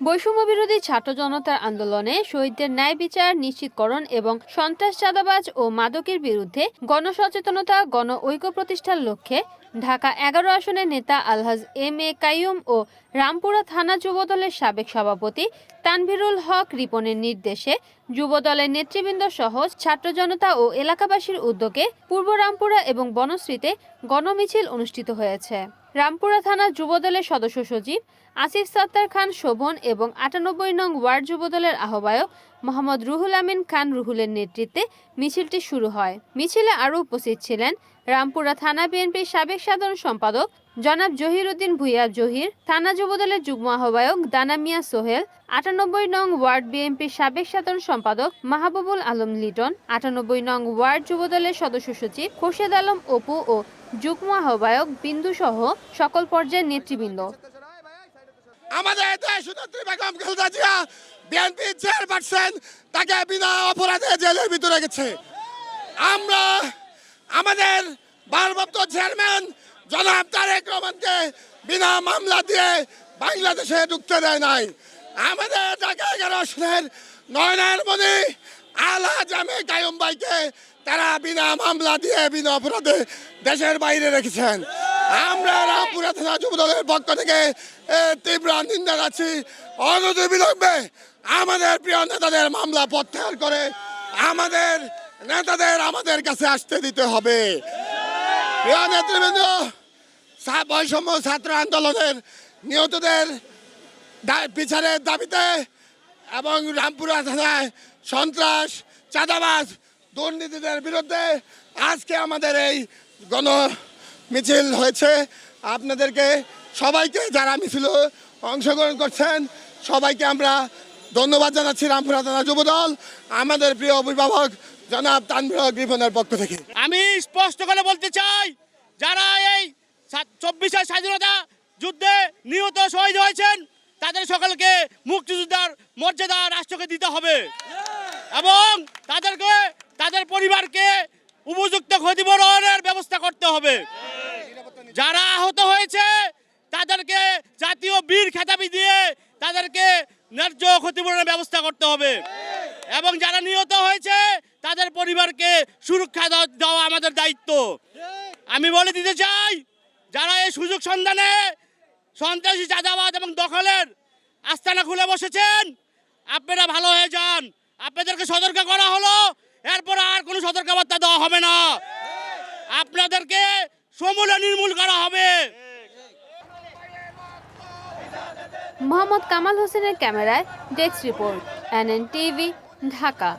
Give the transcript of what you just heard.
বৈষম্য বিরোধী ছাত্র জনতার আন্দোলনে শহীদদের ন্যায় বিচার নিশ্চিতকরণ এবং সন্ত্রাস, চাঁদাবাজ ও মাদকের বিরুদ্ধে গণসচেতনতা গণ ঐক্য প্রতিষ্ঠার লক্ষ্যে ঢাকা এগারো আসনের নেতা আলহাজ এম এ কাইয়ুম ও রামপুরা থানা যুবদলের সাবেক সভাপতি তানভীরুল হক রিপনের নির্দেশে যুবদলের নেতৃবৃন্দ সহ ছাত্র জনতা ও এলাকাবাসীর উদ্যোগে পূর্ব রামপুরা এবং বনশ্রীতে গণমিছিল অনুষ্ঠিত হয়েছে। রামপুরা থানা যুবদলের সদস্য সচিব আসিফ সাত্তার খান শোভন এবং আটানব্বই নং ওয়ার্ড যুবদলের আহ্বায়ক মোহাম্মদ রুহুল আমিন খান রুহুলের নেতৃত্বে মিছিলটি শুরু হয়। মিছিলে আরও উপস্থিত ছিলেন রামপুরা থানা বিএনপির সাবেক সাধারণ সম্পাদক জনাব জহির উদ্দিন ভুইয়া জহির, থানা যুবদলের যুগ্ম আহ্বায়ক দানা মিয়া সোহেল, আটানব্বই নং ওয়ার্ড বিএনপির সাবেক সাধারণ সম্পাদক মাহবুবুল আলম লিটন, আটানব্বই নং ওয়ার্ড যুবদলের সদস্য সচিব খোরশেদ আলম অপু ও যুগ্ম আহ্বায়ক বিন্দু সহ সকল পর্যায়ের নেতৃবৃন্দ। আমাদের দেশনেত্রী বেগম খালেদা জিয়া, বিএনপি চেয়ারপারসন, তাকে বিনা অপরাধে জেলের ভিতরে গেছে আমরা আমাদের ভারপ্রাপ্ত চেয়ারম্যান জনাব তারেক রহমানকে বিনা মামলা দিয়ে বাংলাদেশে ঢুকতে দেয় নাই। আমাদের ঢাকা এগারো আসনের নয়নের মনি আলা জামে কায়ুম ভাইকে তারা বিনা মামলা দিয়ে, বিনা অপরাধে দেশের বাইরে রেখেছেন। আমরা রামপুরা থানা যুবদলের পক্ষ থেকে তীব্র নিন্দা যাচ্ছি অনতি বিলম্বে আমাদের প্রিয় নেতাদের মামলা প্রত্যাহার করে আমাদের নেতাদের আমাদের কাছে আসতে দিতে হবে। প্রিয় নেতৃবৃন্দ বৈষম্য ছাত্র আন্দোলনের নিহতদের বিচারের দাবিতে এবং রামপুরা থানায় সন্ত্রাস, চাঁদাবাজ দুর্নীতিদের বিরুদ্ধে আজকে আমাদের এই গণ মিছিল হয়েছে। আপনাদেরকে সবাইকে যারা মিছিল অংশগ্রহণ করছেন সবাইকে আমরা ধন্যবাদ জানাচ্ছি রামপুরা থানা যুবদল আমাদের প্রিয় অভিভাবক জনাব তানভীর হক রিপনের পক্ষ থেকে। আমি স্পষ্ট করে বলতে চাই যারা এই চব্বিশের স্বাধীনতা যুদ্ধে নিহত শহীদ হয়েছেন তাদের সকলকে মুক্তিযোদ্ধার মর্যাদা রাষ্ট্রকে দিতে হবে। এবং তাদেরকে তাদের পরিবারকে উপযুক্ত ক্ষতিপূরণের ব্যবস্থা করতে হবে। যারা আহত হয়েছে, তাদেরকে জাতীয় বীর খেতাবি দিয়ে তাদেরকে ন্যায্য ক্ষতিপূরণের ব্যবস্থা করতে হবে। এবং যারা নিহত হয়েছে, তাদের পরিবারকে সুরক্ষা দেওয়া- আমাদের দায়িত্ব। আমি বলে দিতে চাই, যারা এই সুযোগ সন্ধানে সন্ত্রাসী চাঁদাবাদ এবং দখলের আস্তানা খুলে বসেছেন, আপনারা ভালো হয়ে যান। আপনাদেরকে সতর্ক করা হলো এরপর আর কোনো সতর্কবার্তা দেওয়া হবে না। আপনাদেরকে সমূলে নির্মূল করা হবে। মোহাম্মদ কামাল হোসেনের ক্যামেরায় desk report, NN TV, Dhaka.